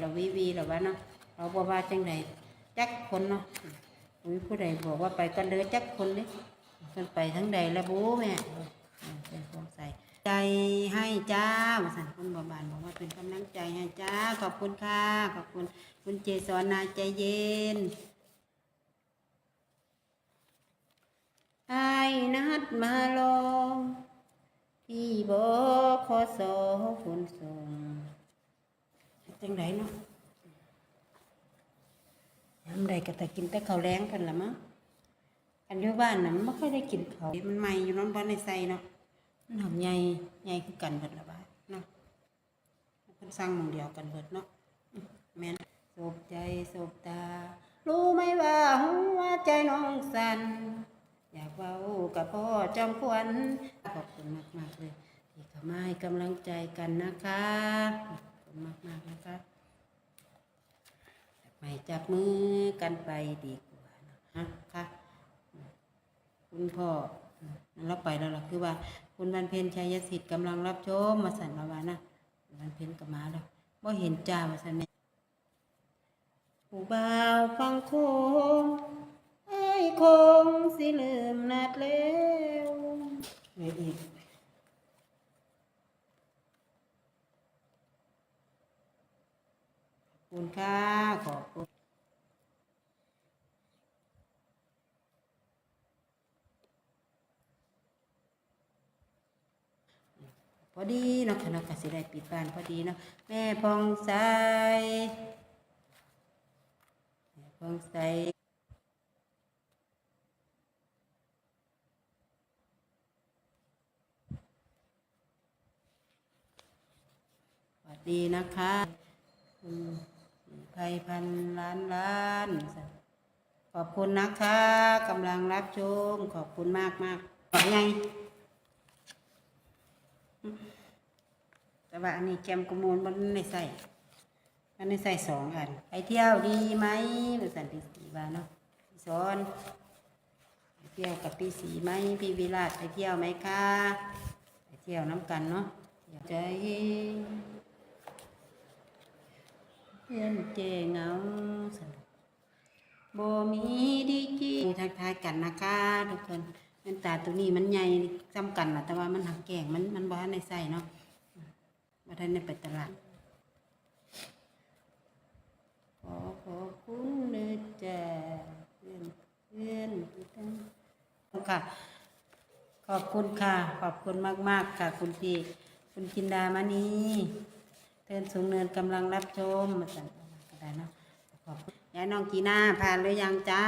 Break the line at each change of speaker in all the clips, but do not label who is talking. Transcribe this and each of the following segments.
เราวีวีหรอวะเนาะเราบอกว่าจังใดจักคนเนาะอุ้ยผู้ใดบอกว่าไปกันเด้อจักคนนี่กันไปทั้งใดละบูแม่เออเป็นสงสัยใจให้จ้ามาสั่นคุณบาบานบอกว่าเป็นกำลังใจให้จ้าขอบคุณค่ะขอบคุณคุณเจสอนนาใจเย็นไอ้นัดมาลองที่บอขอสอคุณส่ง จังไดเนาะยามใดก็แต่กินแต่ข้าวแรงกันละมั้งอันอยู่บ้านน่ะมันไม่ค่อยได้กินข้าวมันใหม่อยู่น้องบ้านในใส่เนาะมันหอมใหญ่ใหญ่คือกันเบิดละบ้านเนาะเพิ่นสร้างหมองเดียวกันเบิดเนาะแม่นโศบใจโศบตา รู้ไหมว่าหัวใจน้องสั่นอยากเว้ากับพ่อจอมขวัญขอบคุณมากมากๆเลยที่เข้ามาให้กำลังใจกันนะคะ มากมากๆนะคะไม่จับมือกันไปดีกว่านะคะคุณพ่อเราไปแล้วล่ะคือว่า คุณวันเพ็ญชัยสิทธิ์กำลังรับชมมาสั่นมาว่านะคุณวันเพ็ญก็มาแล้วบ่เห็นจ้าว่าสั่นแม่ผู้บ่าวฟังโคงไอ้คงสิลืมนัดแล้วเหลืออีกขอบ ค่ะ ขอบคุณพอดีเนาะค่ะเนาะก็สิได้ปิดบ้านพอดีเนาะแม่พองใสแม่พองใสสวัสดีนะคะ คุณไพพันล้านล้านขอบคุณนะคะกำลังรับชมขอบคุณมากมากขอไงแต่ว่าอันนี้แกมกมูลมันในใส่มันในใส่สองอันไปเที่ยวดีไหมบริษัทปีสีบาเนาะพี่สอนไปเที่ยวกับพี่สีไหมพี่วิราชไปเที่ยวไหมคะไปเที่ยวน้ำกันเนาะใจ เพื่อนเจเหงาสนุกโบมีดีจีทักทายกันนะคะทุกคนเป็นตาตัวนี้มันใหญ่จำกันนะแต่ว่ามันหักแก่งมันมันบ้านในใส่เนาะมาทันในไปตลาดขอขอบคุณเลยจ้าเพื่อนเพื่อนทุกท่านค่ะขอบคุณค่ะ ขอบคุณมาก ๆ ค่ะ คุณพี่ คุณจินดามณี เทินสูงเนินกำลังรับชมมาสั่นก็ได้เนาะขอบคุณยายน้องกีน่าผ่านหรือยังจ้า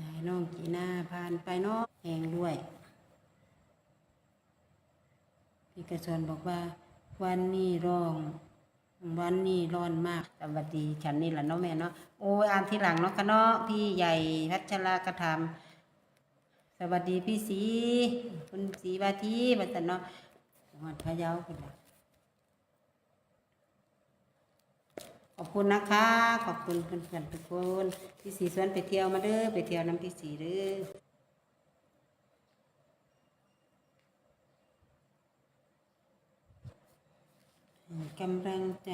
ยายน้องกีน่าผ่านไปเนาะแหงด้วย พี่กระชนบอกว่า วันนี้ร้อง วันนี้ร้อนมากสวัสดีฉันนี่แหละเนาะแม่เนาะโอ้ยอ่านทีหลังเนาะกันเนาะพี่ใหญ่พัชรากระทำ สวัสดีพี่สีคุณสีวาทีบัสันเนาะหวัดพะเยาคุณละขอบคุณนะคะ ขอบคุณเพื่อนๆทุกคนพี่สีสวนไปเที่ยวมาเด้อไปเที่ยวน้ำพี่สีเด้อกำลังใจ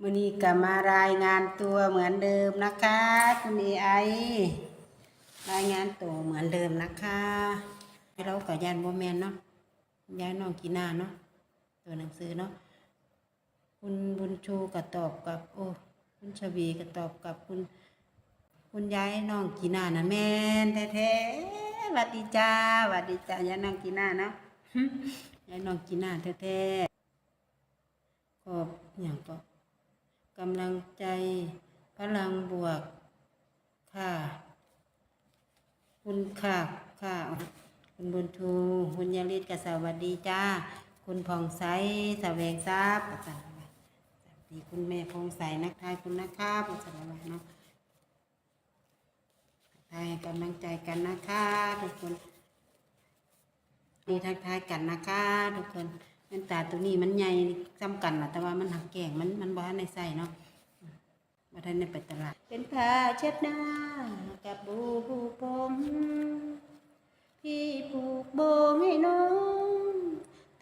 มือนี้ก็มารายงานตัวเหมือนเดิมนะคะ คุณเอไอ รายงานตัวเหมือนเดิมนะคะเราก็ยันโมแมนเนาะยายน้องกีน่าเนาะตัวหนังสือเนาะคุณบุญชูก็ตอบกับ โอ้คุณชวีก็ตอบกับคุณ คุณยายน้องกีน่านะแม่นแท้ๆวัดดีจ้าวัดดีจ้ายายน้องกีน่าเนาะยายน้องกีน่าแท้ๆขอบอย่างก็กำลังใจพลังบวกค่ะ คุณค่ะค่ะคุณบุญทูคุณยาลิศกับสวัสดีจ้า คุณผ่องใสสแสวงทรัพย์สวัสดีคุณแม่ผ่องใสนักทายคุณนะครับสวัสดีเนาะทายให้กำลังใจกันนะคะทุกคนนี่ทักทายกันนะคะทุกคนแว่นตาตัวนี้มันใหญ่จำกันนะแต่ว่ามันหักแก่งมันมันบ้านในใส่เนาะ มาทันในไปตลาด เป็นผ้าเช็ดหน้ากับบูบูผม พี่ผูกโบให้น้อง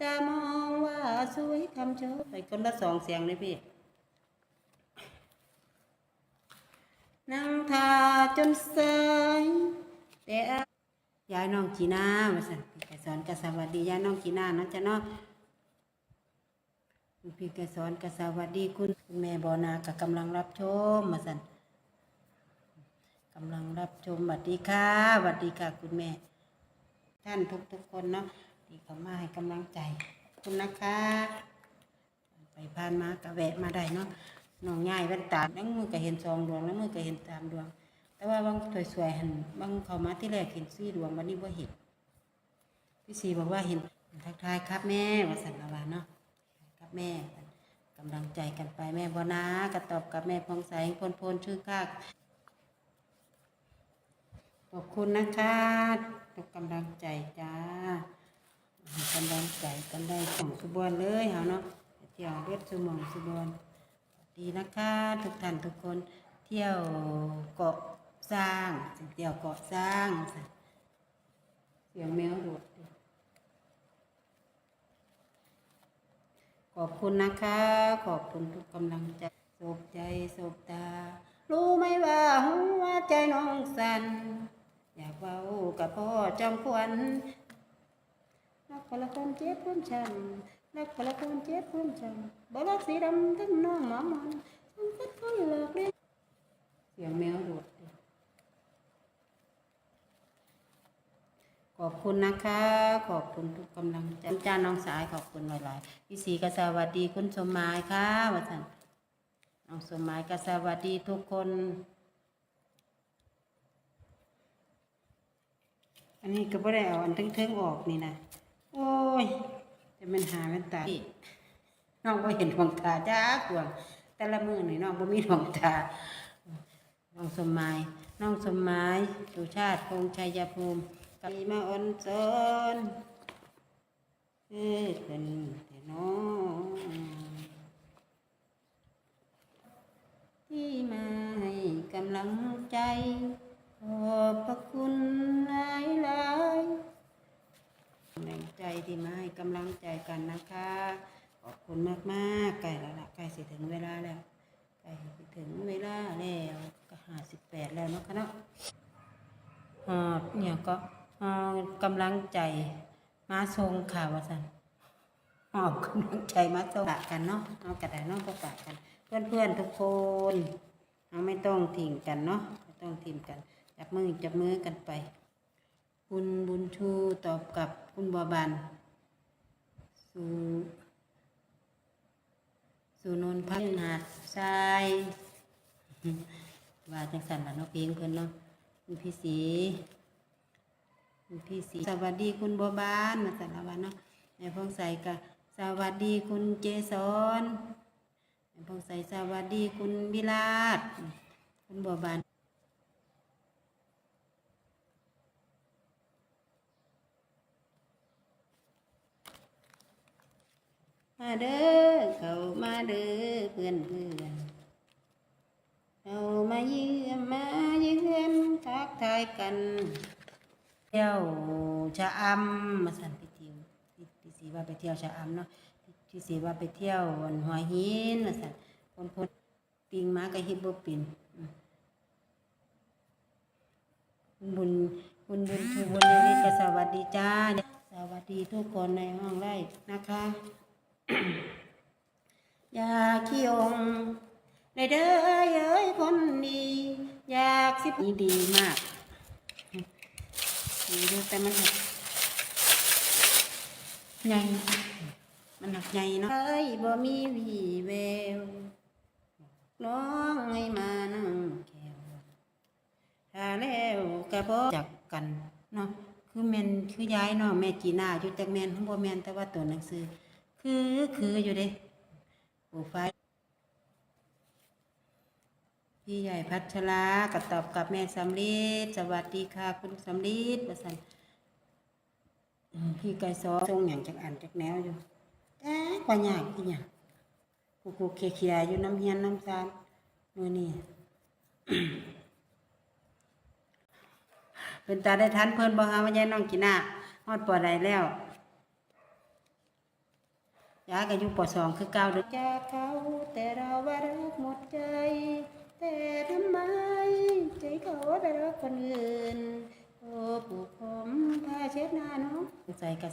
ตามองว่าสวยคำโชว์ไปคนละสองเสียงเลยพี่นั่งทาจนสายแต่ยายน้องจีน่ามาสั่นไก่สอนกับสวัสดียายน้องจีน่านะจ้ะเนาะ พี่ไก่สอนกสวัสดีคุณคุณแม่บอนากับกำลังรับชมมาสันกำลังรับชมสวัสดีค่ะสวัสดีค่ะคุณแม่ ท่านทุกทุกๆคนเนาะที่เข้ามาให้กำลังใจคุณนะคะ ไปผ่านมากระแวะมาได้เนาะน้องง่ายแว่นตานั่งมือก็เห็นสองดวงนั่งมือก็เห็นสามดวง แต่ว่าบางสวยๆหันบางเข้ามาที่แรกเห็นสี่ดวงวันนี้ว่าเห็นพี่สีบอกว่าเห็นทักทายครับแม่ว่าสันละวาเนาะ แม่กำลังใจกันไปแม่บนาก็ตอบกับแม่พองใสพลพลชื่อข้าขอบคุณนะคะทุกกำลังใจจ้ากำลังใจกันได้สองสุบวนเลยเหรอเนาะเที่ยวเลือดสมองสุบวนดีนะคะทุกท่านทุกคนเที่ยวเกาะสร้างเที่ยวเกาะสร้างเสียงแมวโดด ขอบคุณนะคะ ขอบคุณทุกกำลังใจสบใจสบตา รู้ไหมว่าหัวใจน้องสั่นอยากเว้ากับพ่อจอมขวัญรักคนละคนเจ็บคนช้ำรักคนละคนเจ็บคนช้ำบ่รักสีดำทั้งน้องหมามันฉันเป็นคนหลอกเล่นเสียงแมวโดดดิ ขอบคุณนะคะ ขอบคุณทุกกำลังใจจ้าน้องสายขอบคุณหลายๆพี่สีก็สวัสดีคุณสมหมายค่ะว่าสันน้องสมหมายก็สวัสดีทุกคน อันนี้ก็บ่ได้เอาอันเทิงๆออกนี่นะโอ้ยจะมันหาแว่นตาอีกน้องบ่เห็นดวงตาจ้ากวงแต่ละมือนี่น้องบ่มีดวงตาน้องสมหมายน้องสมหมายสุชาติพงษ์ชัยภูมิ กมีมาอ่อนสอนเอ้เป็นแต่น้องที่มาให้กำลังใจ ขอบพระคุณหลายหลายแรงใจที่มาให้กำลังใจกันนะคะ ขอบคุณมากมากๆใกล้แล้วล่ะใกล้สิถึงเวลาแล้วใกล้สิถึงเวลาแล้วก็ห้าสิบแปดแล้วเนาะคะเนาะหอบเนี่ยก็ หอบกำลังใจมาทรงข่าวว่าสันหอบกำลังใจมาทรงปะกันเนาะเอากระดาษเนาะประกาศกัน เพื่อนเพื่อนทุกคนเอาไม่ต้องทิ้งกันเนาะไม่ต้องทิ้งกันจับมือจับมือกันไปคุณบุญชูตอบกับคุณบัวบานสู่สู่นนพัฒนาดทรายว่าจังสันล่ะเนาะเพลงเพิ่นเนาะคุณพี่สี พี่สีสวัสดีคุณบัวบานมาสันละวันเนาะในพงใสกะสวัสดีคุณเจสอนในพงใสสวัสดีคุณวิลาศคุณบัวบานมาเด้อเขามาเด้อเพื่อนเพื่อนเขามาเยี่ยมมาเยือนทักทายกัน เที่ยวชะอำมาสันไปเที่ยวพี่พี่สีว่าไปเที่ยวชะอำเนาะพี่สีว่าไปเที่ยววันหัวหินมาสันคนพดปิงมากับฮิปโปปินอืมคุณบุญบุญคือบุญนิดก็สวัสดีจ้า สวัสดีทุกคนในห้องไร่นะคะอยากขี้องในเด้อเอ้ยคนดี อยากสิบดีมาก ดีดูแต่มันหักใหญ่มันหักใหญ่เนาะเอ้ยบ่มีวีแววน้องให้มานั่งแก้วถ้าแล้วก็บ่จักกันเนาะคือแม่นคือย้ายเนาะแม่จีน่าอยู่จักแม่นทั้งบ่แม่นแต่ว่าตัวหนังสือ คือคืออยู่เด้โปรไฟล์ พี่ใหญ่พัชราก็ตอบกับแม่สำลีสวัสดีค่ะคุณสำลีประสันพี่ไก่ซอทรงอย่างจากอ่านจากแนวอยู่แต่กว่าอย่างที่อย่างกูกูเคลียร์อยู่น้ำเฮียนน้ำซานมือนี่เป็นตาได้ทันเพิ่นบ่ฮะว่ายายน้องกินหน้าฮอดปอดใดแล้วยาก็อยู่ปอสองคือเก่าเด้อจากเขาแต่เราว่ารักหมดใจ แต่ทำไมใจเขาไปรักคนอื่นโอ้ปู่ผมพาเช็ดหน้าน้องใส่กระ